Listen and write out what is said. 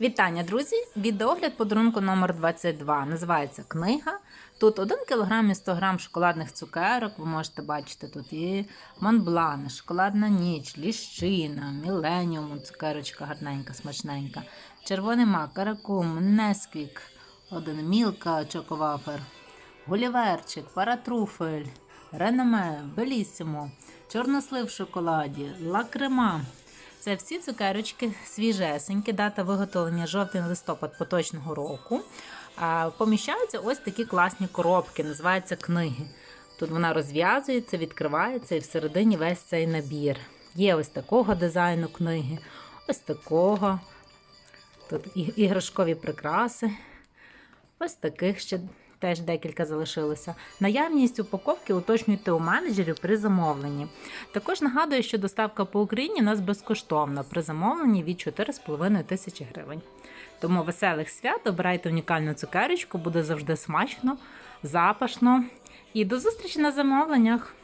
Вітання, друзі! Відеогляд подарунку номер 22 Називається книга. Тут 1 кг і 100 г шоколадних цукерок. Ви можете бачити тут і Монблан, шоколадна ніч, ліщина, міленіум, цукерочка гарненька, смачненька, червоний мак, каракум, несквік, один мілка, чоковафер, гуліверчик, паратруфель, реноме, белісимо, чорнослив в шоколаді, лакрема. Це всі цукерочки свіжесенькі, дата виготовлення жовтень-листопад поточного року. Поміщаються ось такі класні коробки, називаються книги. Тут вона розв'язується, відкривається і всередині весь цей набір. Є ось такого дизайну книги, ось такого. Тут іграшкові прикраси. Ось таких ще теж декілька залишилося. Наявність упаковки уточнюйте у менеджерів при замовленні. Також нагадую, що доставка по Україні у нас безкоштовна при замовленні від 4,5 тисячі гривень. Тому веселих свят, обирайте унікальну цукерочку, буде завжди смачно, запашно. І до зустрічі на замовленнях!